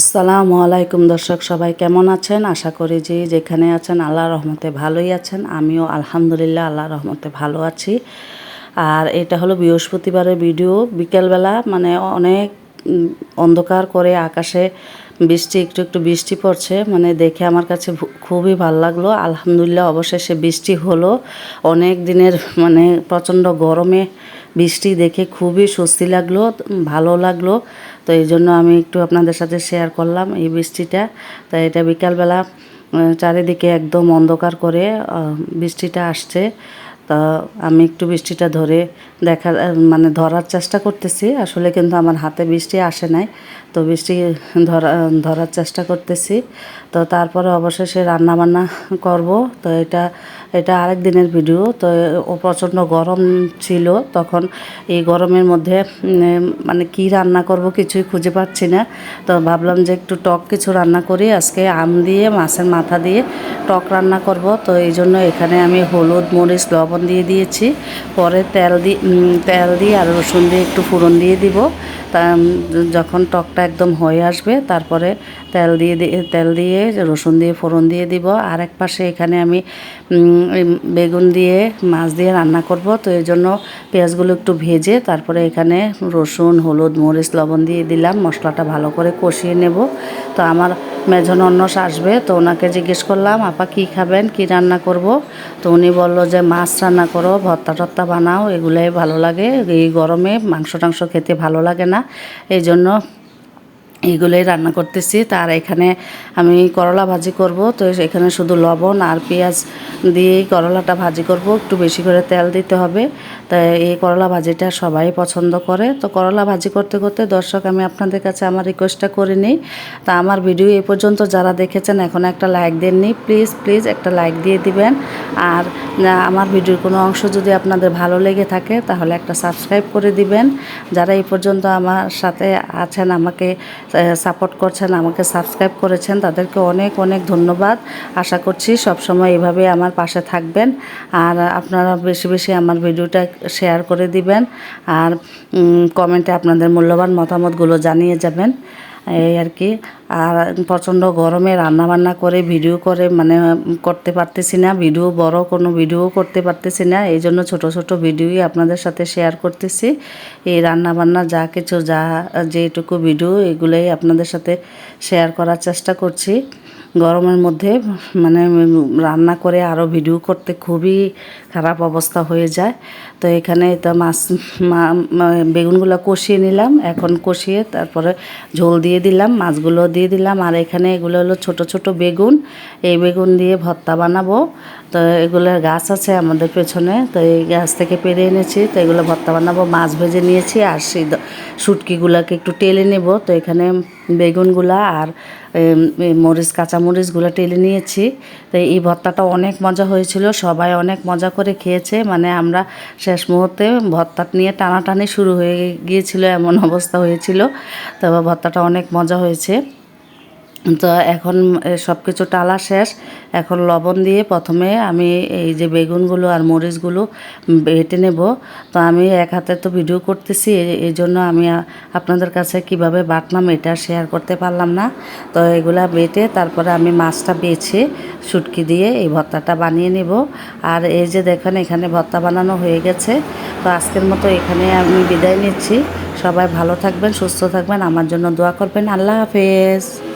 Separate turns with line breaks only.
আসসালামু আলাইকুম দর্শক, সবাই কেমন আছেন? আশা করি যে যেখানে আছেন আল্লাহ রহমতে ভালোই আছেন। আমিও আলহামদুলিল্লাহ আল্লাহ রহমতে ভালো আছি। আর এটা হলো বৃহস্পতিবারের ভিডিও। বিকেলবেলা মানে অনেক অন্ধকার করে আকাশে বৃষ্টি, একটু একটু বৃষ্টি পড়ছে। মানে দেখে আমার কাছে খুবই ভালো লাগল। আলহামদুলিল্লাহ অবশেষে বৃষ্টি হলো। অনেক দিনের মানে প্রচণ্ড গরমে বৃষ্টি দেখে খুবই স্বস্তি লাগল, ভালো লাগল। তো এই জন্য আমি একটু আপনাদের সাথে শেয়ার করলাম এই বৃষ্টিটা। তো এটা বিকালবেলা চারিদিকে একদম অন্ধকার করে বৃষ্টিটা আসছে। তা আমি একটু বৃষ্টিটা ধরে দেখার মানে ধরার চেষ্টা করতেছি। আসলে কিন্তু আমার হাতে বৃষ্টি আসে নাই, তো বৃষ্টি ধরা, ধরার চেষ্টা করতেছি। তো তারপরে অবশেষে রান্না বান্না করব। তো এটা এটা আরেক দিনের ভিডিও। তো ও প্রচণ্ড গরম ছিল তখন। এই গরমের মধ্যে মানে কি রান্না করব কিছুই খুঁজে পাচ্ছি না। তো ভাবলাম যে একটু টক কিছু রান্না করি। আজকে আম দিয়ে, মাছের মাথা দিয়ে টক রান্না করব। তো এই জন্য এখানে আমি হলুদ, মরিচ, লবণ দিয়ে দিয়েছি। পরে তেল দিয়ে তেল দিয়ে আর রসুন দিয়ে একটু ফোড়ন দিয়ে দিব। তা যখন টকটা একদম হয়ে আসবে, তারপরে তেল দিয়ে তেল দিয়ে রসুন দিয়ে ফোড়ন দিয়ে দিব। আর এক পাশে এখানে আমি বেগুন দিয়ে, মাছ দিয়ে রান্না করব। তো এই জন্য পেঁয়াজগুলো একটু ভেজে, তারপরে এখানে রসুন, হলুদ, মরিচ, লবণ দিয়ে দিলাম। মশলাটা ভালো করে কষিয়ে নেব। তো আমার মেজন অন্নস আসবে, তো ওনাকে জিজ্ঞেস করলাম, আপা কি খাবেন? কি রান্না করব? তো উনি বলল যে, মাছ রান্না করো, ভর্তা টর্তা বানাও, এগুলোই ভালো লাগে। এই গরমে মাংস টাংস খেতে ভালো লাগে না। এই জন্য এইগুলোই রান্না করতেছি। তার এখানে আমি করলা ভাজি করব। তো এখানে শুধু লবণ আর পেঁয়াজ দিয়েই করলাটা ভাজি করব। একটু বেশি করে তেল দিতে হবে। তাই এই করলা ভাজিটা সবাই পছন্দ করে। তো করলা ভাজি করতে করতে দর্শক, আমি আপনাদের কাছে আমার রিকোয়েস্টটা করে নিই। তা আমার ভিডিও এ পর্যন্ত যারা দেখেছেন, এখন একটা লাইক দেননি। প্লিজ প্লিজ একটা লাইক দিয়ে দিবেন। আর আমার ভিডিওর কোনো অংশ যদি আপনাদের ভালো লেগে থাকে, তাহলে একটা সাবস্ক্রাইব করে দিবেন। যারা এই পর্যন্ত আমার সাথে আছেন, আমাকে সাপোর্ট করছেন, আমাকে সাবস্ক্রাইব করেছেন, তাদেরকে অনেক অনেক ধন্যবাদ। আশা করছি সবসময় এভাবে আমার পাশে থাকবেন। আর আপনারা বেশি বেশি আমার ভিডিওটা শেয়ার করে দিবেন। আর কমেন্টে আপনাদের মূল্যবান মতামতগুলো জানিয়ে যাবেন। এই আর কি। আর প্রচণ্ড গরমে রান্নাবান্না করে ভিডিও করে মানে করতে পারতেছি না। ভিডিও বড়, কোনো ভিডিও করতে পারতেছি না। এই জন্য ছোটো ছোটো ভিডিওই আপনাদের সাথে শেয়ার করতেছি। এই রান্নাবান্না যা কিছু, যা যেটুকু ভিডিও এগুলোই আপনাদের সাথে শেয়ার করার চেষ্টা করছি। গরমের মধ্যে মানে রান্না করে আরও ভিডিও করতে খুবই খারাপ অবস্থা হয়ে যায়। তো এখানে তো মাছ বেগুনগুলো কষিয়ে নিলাম, এখন কষিয়ে তারপরে ঝোল দিয়ে দিলাম, মাছগুলো দিয়ে দিলাম, আর এখানে এগুলো হলো ছোট ছোট বেগুন। এই বেগুন দিয়ে ভর্তা বানাবো। তো এগুলোর গাছ আছে আমাদের পেছনে, তো এই গাছ থেকে পেরে এনেছি, তো এগুলো ভর্তা বানাবো, মাছ ভেজে নিয়েছি, আর সেই শুটকিগুলোকে একটু টেলে নেব, তো এখানে বেগুনগুলা আর মরিচ, কাঁচা মরিচগুলো টেলে নিয়েছি, তো এই ভর্তাটা অনেক মজা হয়েছিল, সবাই অনেক মজা করে খেয়েছে মানে আমরা শেষ মুহূর্তে ভর্তা নিয়ে টানাটানি শুরু হয়ে গিয়েছিল, এমন অবস্থা হয়েছিল তবে ভর্তাটা অনেক মজা হয়েছে। তো এখন সব কিছু টালা শেষ। এখন লবণ দিয়ে প্রথমে আমি এই যে বেগুনগুলো আর মরিচগুলো বেটে নেব। তো আমি এক হাতে তো ভিডিও করতেছি এই- জন্য আমি আপনাদের কাছে কীভাবে বাটলাম এটা শেয়ার করতে পারলাম না। তো এগুলা বেটে তারপরে আমি মাছটা বেছে শুটকি দিয়ে এই ভর্তাটা বানিয়ে নেব। আর এই যে দেখেন, এখানে ভর্তা বানানো হয়ে গেছে। তো আজকের মতো এখানে আমি বিদায় নিচ্ছি। সবাই ভালো থাকবেন, সুস্থ থাকবেন, আমার জন্য দোয়া করবেন। আল্লাহ হাফেজ।